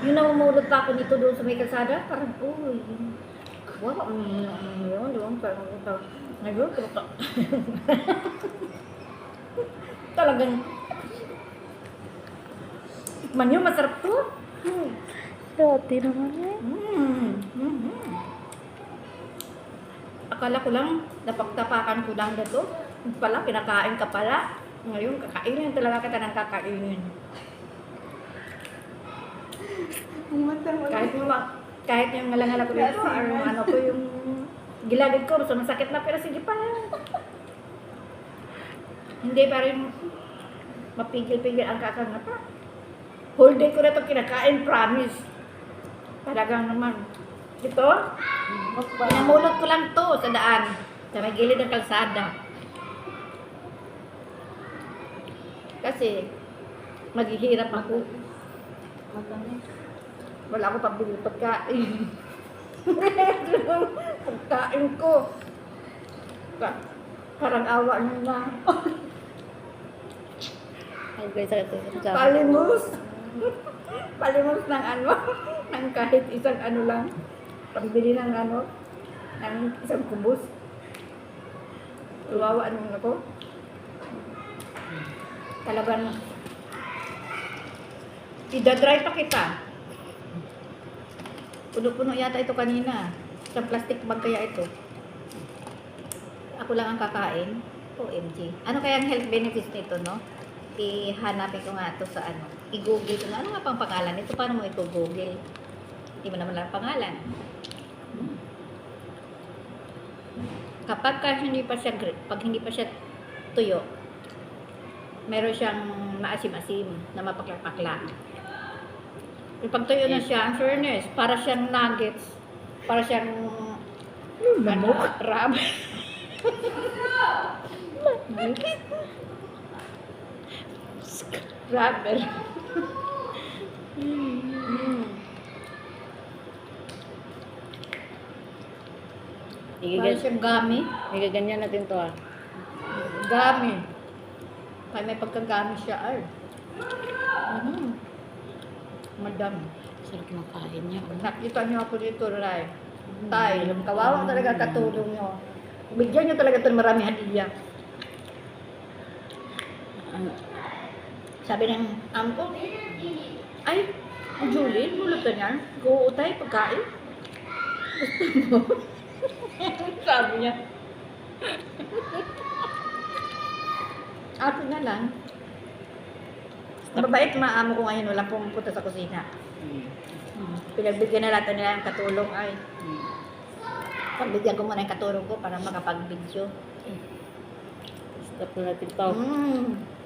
Yung namumulot pa ako dito doon sa may kalsada, parang, uy, wow, mm, mm, yun, doon, parang, parang, ngayon. Talagang, tikman nyo, masarap to. Hmm. Dati naman eh. Mm. Mhm. Akala ko lang, napagtapakan ko lang na to. Pala, kinakain ka pala. Ngayon, kakainin talaga kita ng kakainin. Kahit yung, ma- kahit yung ngalangal ko dito, or yung ano ko, yung gilagid ko, basta masakit na, pero sige pa. Hindi pa rin mapigil-pigil ang kakangata. Whole day ko na ito kinakain, promise. Talagang naman. Ito, pinamulot ko lang to sa daan. Sa may gilid ng kalsada. Kasi, maghihirap ako. Wala ako pabili pagkain. pagkain ko. Parang awa nyo na. Ay guys, sakit ko sa Palimos. Palimos ng ano. ng kahit isang ano lang. Pambili ng ano. ng isang kubos. Tuwawa naman ako. Talagang idadry pa kita. Puno-puno yata ito kanina. Sa plastic bag kaya ito. Ako lang ang kakain. OMG. Ano kaya ang health benefits nito, no? Ihanapin ko nga ito sa ano. I-google ko nga. Ano nga pang pangalan nito? Paano mo ito google? Hindi mo naman lang pangalan. Kapag ka hindi pa siya, pag hindi pa siya tuyo, meron siyang maasim-asim na mapakla-pakla. Yung pag tuyo na siya, ang fairness, para siyang nuggets, para siyang ano, rab. Rubber. mm. Para siyang gami. igiganyan natin to ah. Gami. Kaya may pagkagami siya ay. Mhm. Madam. Sarap ng kain niya. oh. Nakita niyo ako dito, Ray. Tay, kawawa talaga katulong niyo. Bigyan niyo talaga ito ng marami hadiah. Ang- Sabi ng am ko, ay, Julie, mulot ka niyan. Go utay, pagkain. Gusto mo? Sabi niya. Akin na lang. Mabait maamo ko ngayon, walang pumupunta sa kusina. Hmm. Pinagbigyan na natin nila ng katulong ay. Pagbigyan ko muna yung katulong ko para makapag-video. Stop na natin to. Mm.